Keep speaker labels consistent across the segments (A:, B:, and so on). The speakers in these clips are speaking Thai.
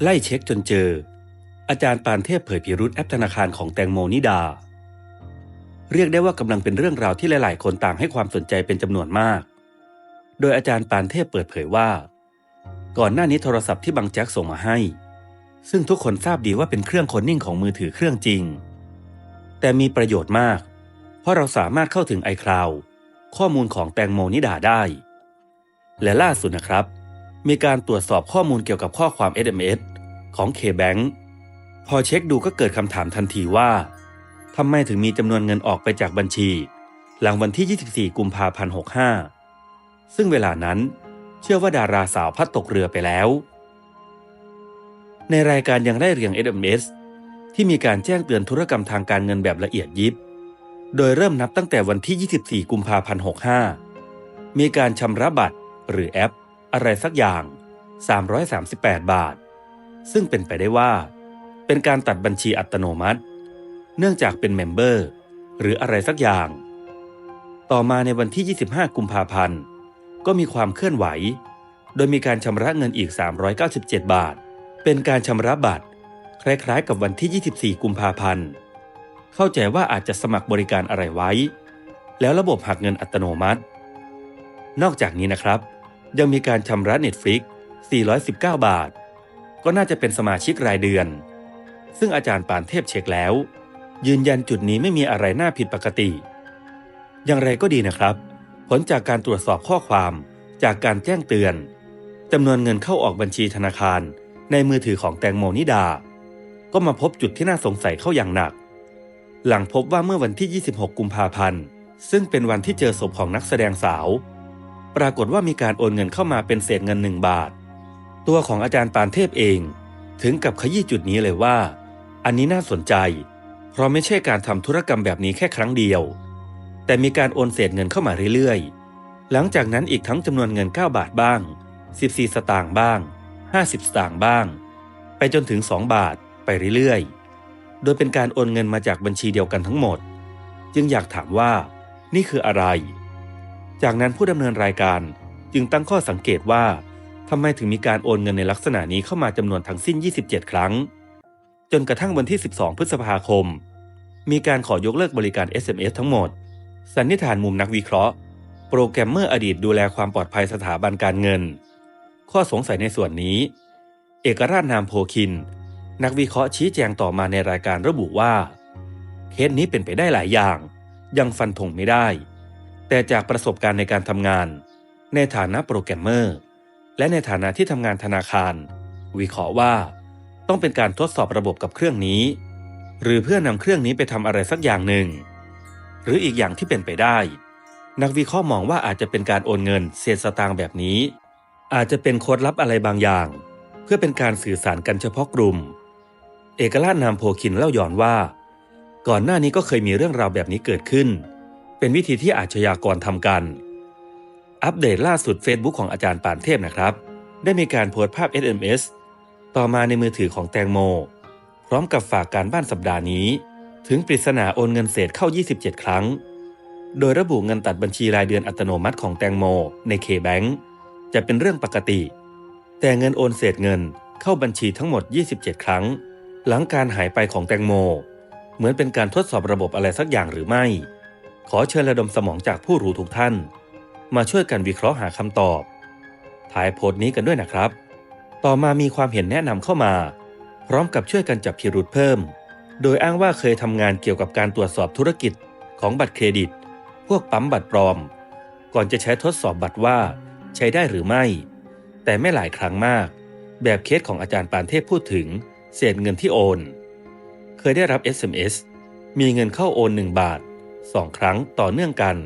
A: ไล่เช็คจนเจอ อาจารย์ปานเทพเผยพิรุษแอปธนาคารของแตงโมนิดา เรียกได้ว่ากำลังเป็นเรื่องราวที่หลาย ๆ คนต่างให้ความสนใจเป็นจำนวนมาก โดยอาจารย์ปานเทพเปิดเผยว่า ก่อนหน้านี้โทรศัพท์ที่บางแจ็คส่งมาให้ ซึ่งทุกคนทราบดีว่าเป็นเครื่องคนนิ่งของมือถือเครื่องจริง แต่มีประโยชน์มาก เพราะเราสามารถเข้าถึง iCloud ข้อมูลของแตงโมนิดาได้ และล่าสุดนะครับ มีการตรวจสอบข้อมูลเกี่ยวกับข้อความ SMS ของ K-Bank พอเช็คดูก็เกิดคำถามทันทีว่าทำไมถึงมีจำนวนเงินออกไปจากบัญชี หลังวันที่ 24 กุมภาพันธ์65 ซึ่งเวลานั้นเชื่อว่าดาราสาวพัดตกเรือไปแล้ว ในรายการยังได้เรียง SMS ที่มีการแจ้งเตือนธุรกรรมทางการเงินแบบละเอียดยิบ โดยเริ่มนับตั้งแต่วันที่ 24 กุมภาพันธ์65 มีการชำระบัตรหรือแอป อะไรสักอย่าง 338 บาท ซึ่งเป็นไปได้ว่า เป็นการตัดบัญชีอัตโนมัติ เนื่องจากเป็นเมมเบอร์ หรืออะไรสักอย่าง ต่อมาในวันที่ 25 กุมภาพันธ์ ก็มีความเคลื่อนไหว โดยมีการชำระเงินอีก 397 บาท เป็นการชำระบัตร คล้ายๆ กับวันที่ 24 กุมภาพันธ์ เข้าใจว่าอาจจะสมัครบริการอะไรไว้ แล้วระบบหักเงินอัตโนมัติ นอกจากนี้นะครับ ยังมีการชำระ Netflix 419 บาท ก็น่าจะเป็นสมาชิกรายเดือน ซึ่งอาจารย์ปานเทพเช็คแล้ว ยืนยันจุดนี้ไม่มีอะไรน่าผิดปกติ อย่างไรก็ดีนะครับ ผลจากการตรวจสอบข้อความจากการแจ้งเตือนจำนวนเงินเข้าออกบัญชีธนาคารในมือถือของแตงโมนิดา ก็มาพบจุดที่น่าสงสัยเข้าอย่างหนัก หลังพบว่าเมื่อวันที่ 26 กุมภาพันธ์ ซึ่งเป็นวันที่เจอศพของนักแสดงสาว ปรากฏว่ามีการโอนเงินเข้ามาเป็นเศษเงินหนึ่งบาท ตัวของอาจารย์ปานเทพเอง ถึงกับขยี้จุดนี้เลยว่า อันนี้น่าสนใจ เพราะไม่ใช่การทำธุรกรรมแบบนี้แค่ครั้งเดียว แต่มีการโอนเศษเงินเข้ามาเรื่อยๆ หลังจากนั้นอีกทั้งจำนวนเงิน 9 บาทบ้าง 14 สตางค์บ้าง 50 สตางค์บ้าง ไปจนถึง 2 บาทไปเรื่อยๆ โดยเป็นการโอนเงินมาจากบัญชีเดียวกันทั้งหมด จึงอยากถามว่า นี่คืออะไร จากนั้นผู้ดำเนินรายการจึงตั้งข้อสังเกตว่าทำไมถึงมีการโอนเงินในลักษณะนี้เข้ามาจำนวนทั้งสิ้น 27 ครั้ง จนกระทั่งวันที่ 12 พฤษภาคม มีการขอยกเลิกบริการ SMS ทั้งหมด สันนิษฐานมุมนักวิเคราะห์ โปรแกรมเมอร์อดีตดูแลความปลอดภัยสถาบันการเงิน ข้อสงสัยในส่วนนี้ เอกราชนามโพคิน นักวิเคราะห์ชี้แจงต่อมาในรายการระบุว่า เคสนี้เป็นไปได้หลายอย่าง ยังฟันธงไม่ได้ แต่จากประสบการณ์ในการทำงาน ในฐานะโปรแกรมเมอร์ และในฐานะที่ทำงานธนาคาร วิเคราะห์ว่าต้องเป็นการทดสอบระบบกับเครื่องนี้ หรือเพื่อนำเครื่องนี้ไปทำอะไรสักอย่างหนึ่ง หรืออีกอย่างที่เป็นไปได้ นักวิเคราะห์มองว่าอาจจะเป็นการโอนเงินเศษสตางค์แบบนี้ อาจจะเป็นโค้ดลับอะไรบางอย่าง เพื่อเป็นการสื่อสารกันเฉพาะกลุ่ม เอกราชนามโพคินเล่าย้อนว่า ก่อนหน้านี้ก็เคยมีเรื่องราวแบบนี้เกิดขึ้น เป็นวิธีที่อาชญากรทำกัน อัปเดตล่าสุด Facebook ของอาจารย์ปานเทพนะครับ ได้มีการโพสต์ภาพ SMS ต่อมาในมือถือของแตงโม พร้อมกับฝากการบ้านสัปดาห์นี้ ถึงปริศนาโอนเงินเศษเข้า 27 ครั้ง โดยระบุเงินตัดบัญชีรายเดือนอัตโนมัติของแตงโม ใน K-Bank จะเป็นเรื่องปกติ แต่เงินโอนเศษเงินเข้าบัญชีทั้งหมด 27 ครั้ง หลังการหายไปของแตงโม เหมือนเป็นการทดสอบระบบอะไรสักอย่างหรือไม่ ขอเชิญระดมสมองจากผู้รู้ทุกท่าน มาช่วยกันวิเคราะห์หาคำตอบ ถ่ายโพสต์นี้กันด้วยนะครับ ต่อมามีความเห็นแนะนำเข้ามา พร้อมกับช่วยกันจับพิรุธเพิ่ม โดยอ้างว่าเคยทำงานเกี่ยวกับการตรวจสอบธุรกิจของบัตรเครดิต พวกปั๊มบัตรปลอม ก่อนจะใช้ทดสอบบัตรว่า ใช้ได้หรือไม่ แต่ไม่หลายครั้งมาก แบบเคสของอาจารย์ปานเทพพูดถึง เศษเงินที่โอน เคยได้รับ SMS มีเงินเข้าโอน 1 บาท 2ครั้งต่อเนื่องกัน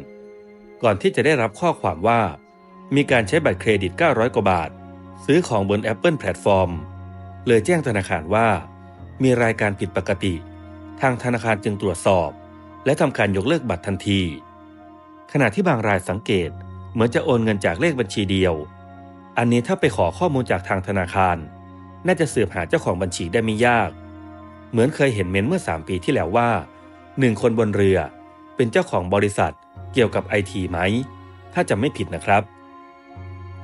A: ก่อนที่จะได้รับข้อความว่า มีการใช้บัตรเครดิต 900 กว่าบาท ซื้อของบน Apple Platform เลยแจ้งธนาคารว่า มีรายการผิดปกติ ทางธนาคารจึงตรวจสอบ และทำการยกเลิกบัตรทันที ขณะที่บางรายสังเกตเหมือนจะโอนเงินจากเลขบัญชีเดียว อันนี้ถ้าไปขอข้อมูลจากทางธนาคาร น่าจะสืบหาเจ้าของบัญชีได้ไม่ยาก เหมือนเคยเห็นเม้นเมื่อ 3 ปีที่แล้วว่าหนึ่งคนบนเรือ เป็นเจ้าของบริษัทเกี่ยวกับไอทีไหม ถ้าจะไม่ผิดนะครับ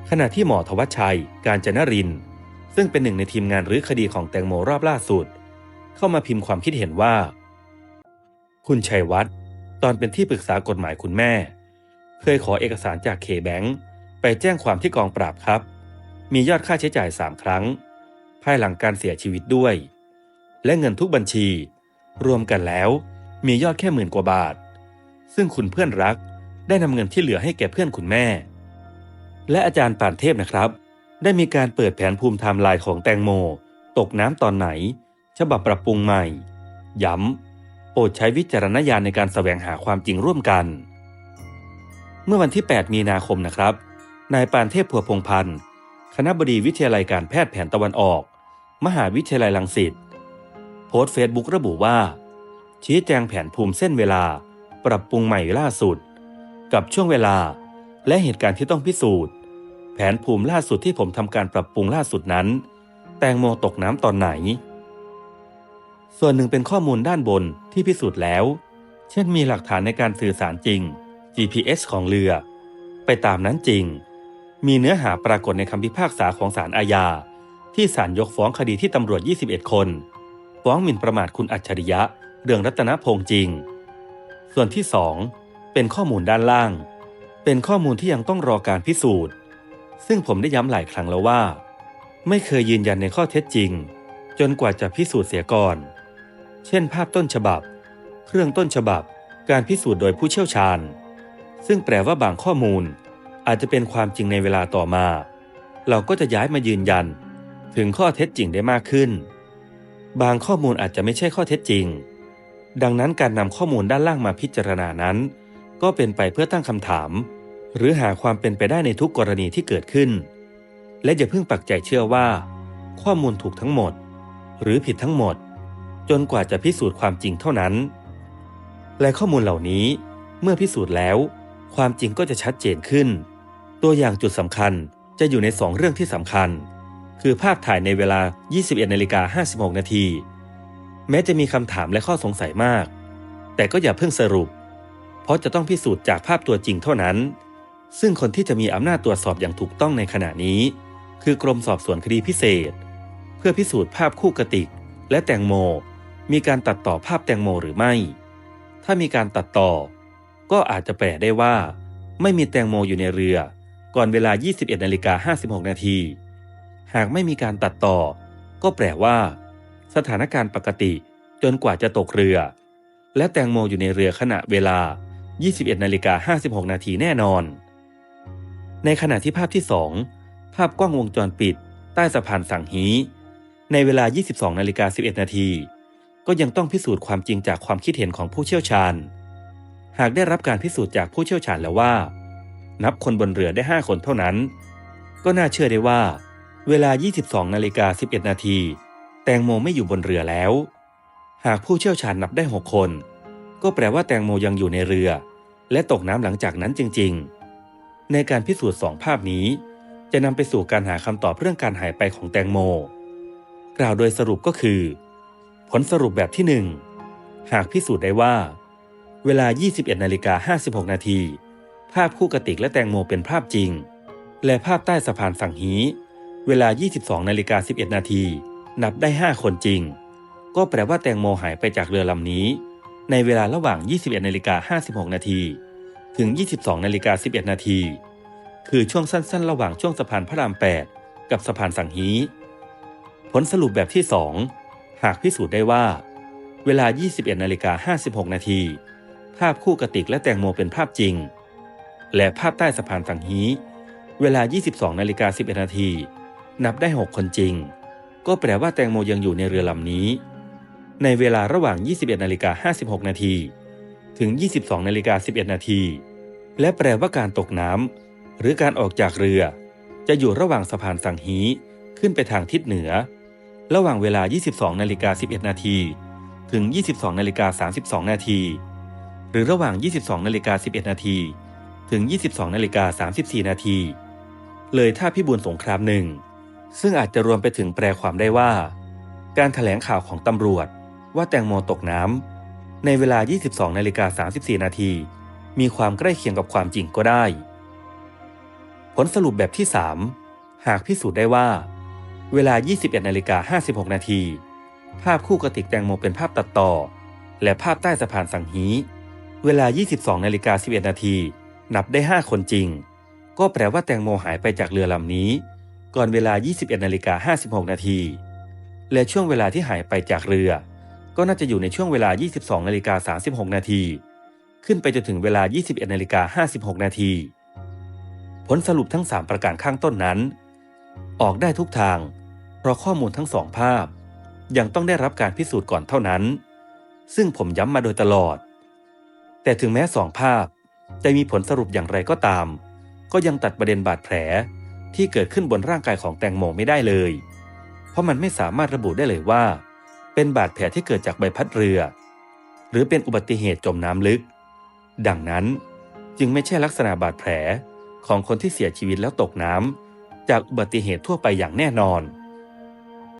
A: ขณะที่หมอทวัชชัย การจนริน ซึ่งเป็นหนึ่งในทีมงานรื้อคดีของแตงโมรอบล่าสุด เข้ามาพิมพ์ความคิดเห็นว่า คุณชัยวัฒน์ตอนเป็นที่ปรึกษากฎหมายคุณแม่ เคยขอเอกสารจากเคแบงค์ไปแจ้งความที่กองปราบครับ มียอดค่าใช้จ่าย 3 ครั้ง ภายหลังการเสียชีวิตด้วย และเงินทุกบัญชี รวมกันแล้วมียอดแค่หมื่นกว่าบาท ซึ่งคุณเพื่อนรัก ได้นำเงินที่เหลือให้แก่เพื่อนคุณแม่ และอาจารย์ป่านเทพนะครับ ได้มีการเปิดแผนภูมิไทม์ไลน์ของแตงโม ตกน้ำตอนไหน ฉบับปรับปรุงใหม่ ย้ำโปรดใช้วิจารณญาณในการแสวงหาความจริงร่วมกัน เมื่อวันที่ 8 มีนาคมนะครับ นายปานเทพพัวพงพันธ์คณะบดีวิทยาลัยการแพทย์แผนตะวันออก มหาวิทยาลัยลังสิตโพสต์เฟซบุ๊กระบุว่า ชี้แจงแผนภูมิเส้นเวลา ปรับปรุงใหม่ล่าสุด กับช่วงเวลาและเหตุการณ์ที่ต้องพิสูจน์ แผนภูมิล่าสุดที่ผมทำการปรับปรุงล่าสุดนั้น แตงโมตกน้ำตอนไหน ส่วนหนึ่งเป็นข้อมูลด้านบนที่พิสูจน์แล้ว เช่นมีหลักฐานในการสื่อสารจริง GPS ของเรือ ไปตามนั้นจริง มีเนื้อหาปรากฏในคำพิพากษาของศาลอาญา ที่ศาลยกฟ้องคดีที่ตำรวจ 21 คน ฟ้องหมิ่นประมาทคุณอัจฉริยะ เรืองรัตนพงษ์จริง ส่วนที่ 2 เป็นข้อมูลด้านล่าง เป็นข้อมูลที่ยังต้องรอการพิสูจน์ ซึ่งผมได้ย้ำหลายครั้งแล้วว่า ไม่เคยยืนยันในข้อเท็จจริง จนกว่าจะพิสูจน์เสียก่อน เช่น ภาพต้นฉบับ เครื่องต้นฉบับ การพิสูจน์โดยผู้เชี่ยวชาญ ซึ่งแปลว่าบางข้อมูล อาจจะเป็นความจริงในเวลาต่อมา เราก็จะย้ายมายืนยัน ถึงข้อเท็จจริงได้มากขึ้น บางข้อมูลอาจจะไม่ใช่ข้อเท็จจริง ดังนั้นการนำข้อมูลด้านล่างมาพิจารณานั้น ก็เป็นไปเพื่อตั้งคำถาม หรือหาความเป็นไปได้ในทุกกรณีที่เกิดขึ้น และอย่าเพิ่งปักใจเชื่อว่า ข้อมูลถูกทั้งหมด หรือผิดทั้งหมด จนกว่าจะพิสูจน์ความจริงเท่านั้น และข้อมูลเหล่านี้เมื่อพิสูจน์แล้ว ความจริงก็จะชัดเจนขึ้น ตัวอย่างจุดสำคัญจะอยู่ในสองเรื่องที่สำคัญ คือภาพถ่ายในเวลา 21นาฬิกา56นาที แม้จะมีคำถามและข้อสงสัยมาก แต่ก็อย่าเพิ่งสรุป เพราะจะต้องพิสูจน์จากภาพตัวจริงเท่านั้น ซึ่งคนที่จะมีอำนาจตรวจสอบอย่างถูกต้องในขณะนี้ คือกรมสอบสวนคดีพิเศษ เพื่อพิสูจน์ภาพคู่กติก และแตงโม มีการตัดต่อภาพแตงโมหรือไม่ ถ้ามีการตัดต่อ ก็อาจจะแปลได้ว่า ไม่มีแตงโมอยู่ในเรือ ก่อนเวลา 21นาฬิกา56นาทีหากไม่มีการตัดต่อ ก็แปลว่า สถานการณ์ปกติจนกว่าจะตกเรือ และแตงโมอยู่ในเรือขณะเวลา 21นาฬิกา56 นาทีแน่นอน ในขณะที่ภาพที่ 2 ภาพกล้องวงจรปิด ใต้สะพานสังฮี ในเวลา 22นาฬิกา11 นาทีก็ยังต้องพิสูจน์ความจริงจากความคิดเห็นของผู้เชี่ยวชาญ หากได้รับการพิสูจน์จากผู้เชี่ยวชาญแล้วว่า นับคนบนเรือได้ 5 คนเท่านั้น ก็น่าเชื่อได้ว่า เวลา 22นาฬิกา11 นาที แตงโมไม่อยู่บนเรือแล้ว หากผู้เชี่ยวชาญนับได้6คน ก็แปลว่าแตงโมยังอยู่ในเรือ และตกน้ำหลังจากนั้นจริง ๆ ในการพิสูจน์สองภาพนี้ จะนำไปสู่การหาคำตอบเรื่องการหายไปของแตงโม กล่าวโดยสรุปก็คือ ผลสรุปแบบที่1หากพิสูจน์ได้ว่า เวลา 21นาฬิกา56นาทีภาพคู่กติกและแตงโมเป็นภาพจริง และภาพใต้สะพานสังฮีเวลา 22นาฬิกา11นาที นับได้ 5 คนจริง ก็แปลว่าแตงโมหายไปจากเรือลำนี้ ในเวลาระหว่าง 21นาฬิกา56นาทีถึง 22นาฬิกา11นาทีคือช่วงสั้น ๆ ระหว่างช่วงสะพานพระราม 8 กับสะพานสังฮีผลสรุปแบบที่ 2 หากพิสูจน์ได้ว่า เวลา 21นาฬิกา56นาทีภาพคู่กระติกและแตงโมเป็นภาพจริง และภาพใต้สะพานสังฮีเวลา 22นาฬิกา11นาทีนับได้ 6 คนจริง ก็แปลว่าแตงโมยังอยู่ในเรือลำนี้ ในเวลาระหว่าง 21นาฬิกา56นาทีถึง 22นาฬิกา11นาทีและแปลว่าการตกน้ำหรือการออกจากเรือ จะอยู่ระหว่างสะพานสังฮีขึ้นไปทางทิศเหนือ ระหว่างเวลา 22นาฬิกา11นาทีถึง 22นาฬิกา32นาทีหรือระหว่าง 22นาฬิกา11นาทีถึง 22นาฬิกา34นาทีเลยถ้าพิบูลสงครามหนึ่ง ซึ่งอาจจะรวมไปถึงแปลความได้ว่า การถแถลงข่าวของตำรวจ ว่าแตงโมตกน้ำในเวลา 22นาฬิกา34 นาที มีความใกล้เคียงกับความจริงก็ได้ ผลสรุปแบบที่ 3 หากพิสูจน์ได้ว่า เวลา 21นาฬิกา56 นาที ภาพคู่กระติกแตงโมเป็นภาพตัดต่อ และภาพใต้สะพานสังฮี เวลา 22นาฬิกา11 นาที นับได้ 5 คนจริง ก็แปลว่าแตงโมหายไปจากเรือลำนี้ ก่อนเวลา 21นาฬิกา56 นาที และช่วงเวลาที่หายไปจากเรือ ก็น่าจะอยู่ในช่วงเวลา 22นาฬิกา36 นาที ขึ้นไปจนถึงเวลา 21นาฬิกา56 นาที ผลสรุปทั้ง 3 ประการข้างต้นนั้น ออกได้ทุกทาง เพราะข้อมูลทั้งสองภาพ ยังต้องได้รับการพิสูจน์ก่อนเท่านั้น ซึ่งผมย้ำมาโดยตลอด แต่ถึงแม้สองภาพจะมีผลสรุปอย่างไรก็ตาม ก็ยังตัดประเด็นบาดแผล ที่เกิดขึ้นบนร่างกายของแตงโมไม่ได้เลย เพราะมันไม่สามารถระบุได้เลยว่า เป็นบาดแผลที่เกิดจากใบพัดเรือ หรือเป็นอุบัติเหตุจมน้ำลึก ดังนั้นจึงไม่ใช่ลักษณะบาดแผลของคนที่เสียชีวิตแล้วตกน้ำจากอุบัติเหตุทั่วไปอย่างแน่นอน